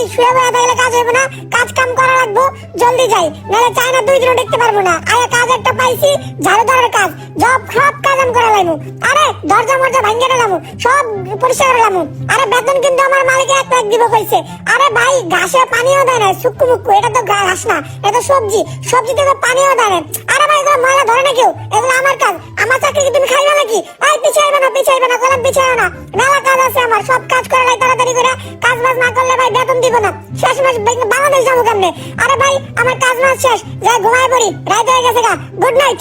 এই শুয়ে বসে থাকলে কাজ হবে না। কাজ কাম করা লাগবো, জলদি যাই। নাহলে চাই না দুই দিনও দেখতে পারব না। আরে কাজ একটা পাইছি, ঝাড়ু ধরার কাজ। জব সব কাজ আমি করা লাগবো। আরে দরজা মরজা ভাঙ্গে রাখলাম সব পরিষ্কার রাখলাম আরে বেতন কিন্তু আমার মালিক এক লাখ দিব কইছে। আরে ভাই, ঘাসে পানিও দেয় না, সুক্কু মুক্কু। এটা তো ঘাস না, এটা সবজি। সবজিতে তো পানিও দেয় না। আরে ভাই, এগুলো ময়লা ধরে না কেউ? এগুলো আমার কাজ। আমার চাকরি তুমি খাইবে নাকি? আই পিছাইবে না পিছাইবে না। কলম পিছাইবে না। আছে আমার। সব কাজ করে লাই তাড়াতাড়ি করে। কাজ বাজ না করলে ভাই বেতন দিব না। শেষ মাস বাংলাদেশ যাব কেমনে? আরে ভাই, আমার কাজ মাস শেষ। যাই ঘুমাই পড়ি। রাত হয়ে গেছে গা। গুড নাইট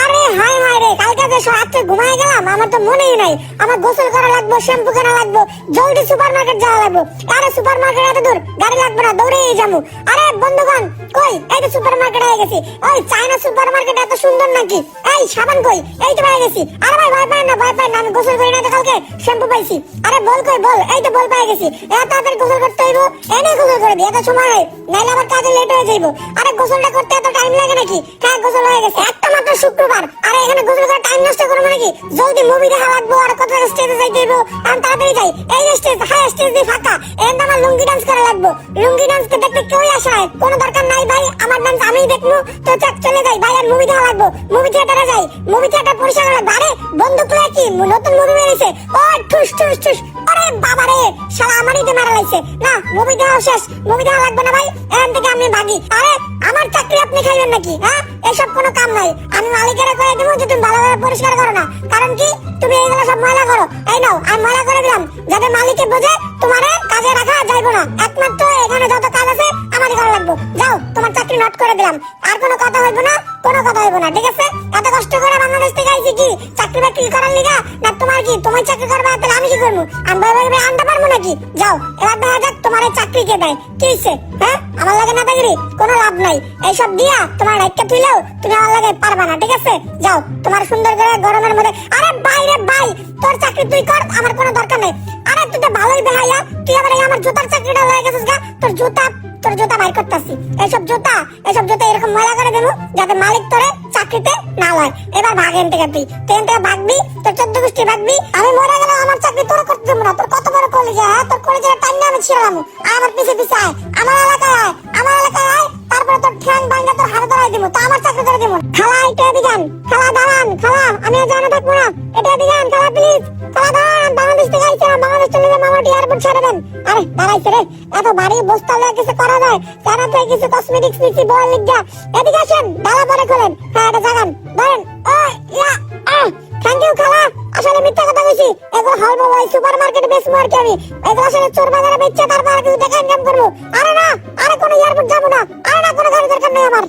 আরে হাই হাই রে, কালকে যে রাত্রে ঘুমাই গেলাম, আমার তো মনেই নাই। আমার গোসল করা লাগবো, শ্যাম্পু করা লাগবো, জলদি সুপার মার্কেট যাওয়া লাগবো। আরে সুপার মার্কেট এত দূর, গাড়ি লাগবে না, দৌড়েই যাব। আরে বন্ধুগণ, কই? এই তো সুপার মার্কেট হয়ে গেছি। ওই চায়না সুপার মার্কেট এত সুন্দর নাকি? এই, সাবান কই? এই তো পেয়ে গেছি। আরে ভাই, ভয় পাই না, ভয় পাই না, আমি গোসল করি না তো কালকে, শ্যাম্পু পাইছি। আরে বল কই, বল। এই তো বল পেয়ে গেছি। এত তাড়াতাড়ি গোসল করতে হইব? এনে গোসল করে এত সময় হয় নাইলে আবার কাজে লেট হয়ে যাইব। আরে গোসলটা করতে এত টাইম লাগে নাকি? হ্যাঁ গোসল হয়ে গেছে। একটা মাত্র শুক্রবার। আরে এখানে গোসল করে টাইম নষ্ট করব নাকি? জলদি মুভি দেখা লাগবো আর কত স্টেজে যাইতে হইব? আমি তাড়াতাড়ি যাই। এই স্টেজ হাই স্টেজ দিয়ে ফাঁকা। এখানে আমার লুঙ্গি ডান্স করা লাগবো। লুঙ্গি ডান্স কে দেখতে কেউই আসে নাই। কোনো দরকার নাই ভাই। আমার ডান্স আমিই দেখব। তো চাক চলে যাই। ভাই, আর মুভি দেখা লাগবো। মুভি থিয়েটারে যাই। মুভি থিয়েটার পরিষ্কার করা আরে, বন্দুক লয়ে কি? নতুন মুভি বেরিয়েছে। ও, ঠুস ঠুস। ঠুস আরে বাবা শালা আমারই তো মারা লাগছে। না মুভি দেওয়া শেষ মুভি দেওয়া লাগবে না ভাই, এখান থেকে আমি ভাগি আরে, আমার চাকরি আপনি খাইবেন নাকি হ্যাঁ? এসব কোনো কাম নাই। আমি মালিকেরা করে দেবো যে তুমি ভালোভাবে পরিষ্কার করো না। কারণ কি, তুমি এইগুলো সব ময়লা করো। এই নাও, আমি ময়লা করে দিলাম। যাতে মালিকে বোঝে, তোমারে কাজে দিলাম আর কোনো কথা হইব না, কোনো কথা হইব না, ঠিক আছে? এত কষ্ট করে বাংলাদেশ থেকে আইছি কি? চাকরি বাকরি করার লিগা? না, তোমার কি, তোমার চাকরি করবে? তাহলে আমি কি করব? আমি ভাই ভাই, আনতে পারব নাকি? যাও, এবার দেখা যাক তোমার এই চাকরি কে দেয়। কি হইছে? হ্যাঁ? আমার লাগে না চাকরি? কোনো লাভ নাই। এইসব দিয়া তোমার লাইটটা তুইলেও তুমি আমার লাগে পারবা না, ঠিক আছে? যাও, তোমার সুন্দর করে গরমের মধ্যে আরে বাইরে ভাই, তোর চাকরি তুই কর, আমার কোনো দরকার নেই। আরে, তুই তো ভালোই বেহাইয়া তুই আবার এই আমার জুতার চাকরিটা লয়ে গেছিস গা? তোর জুতা তোর জুতা বাইর করতেছি। এইসব জুতা এইসব জুতা এরকম ময়লা করে দেবো যাতে মালিক তোরে চাকরিতে না লয়। এবার ভাগ এন থেকে তুই। থেকে ভাগবি, তোর চোদ্দ গোষ্ঠী ভাগবি। আমি মরে গেলে আমার চাকরি তোর করতে দেবো না। তোর কত বড় কলেজে হ্যাঁ? তোর কলেজের টাইম আমি ছিলাম। আমার পিছে পিছে আয়। আমার এলাকায় আয়। আমার এলাকায় আয়। তারপরে তোর ঠ্যাং ভাঙ্গা তোর হাড় ধরাই দিব। তো আমার চাকরি ধরে দিব। খালা এটা আন। খালা, দাঁড়ান, খালা। আমি আর জানা থাকব না। এটা আন, খালা প্লিজ খালা দাঁড়ান। আমার এয়ারপোর্ট ছেড়ে দেন, আরে দাঁড়াইছে রে, এত ভারী বস্তা লয়ে কিছু করা যায়? জানা তো কিছু কসমেটিক্স নিচ্ছি, বল লিখা। এদিকে আসেন ডালা পরে খোলেন। হ্যাঁ এটা জাগান। ধরেন, ও, ইয়া, আহ থ্যাংক ইউ খালা। আসলে মিথ্যা কথা কইছি এগুলো হলবো ওই সুপার বেচবো আর আমি। এগুলো আসলে চোর বাজারে বেচছে তারপর কিছু টাকা ইনকাম করব। আরে না, আরে কোনো এয়ারপোর্ট যাব না। আরে না, কোনো গাড়ি দরকার নেই আমার।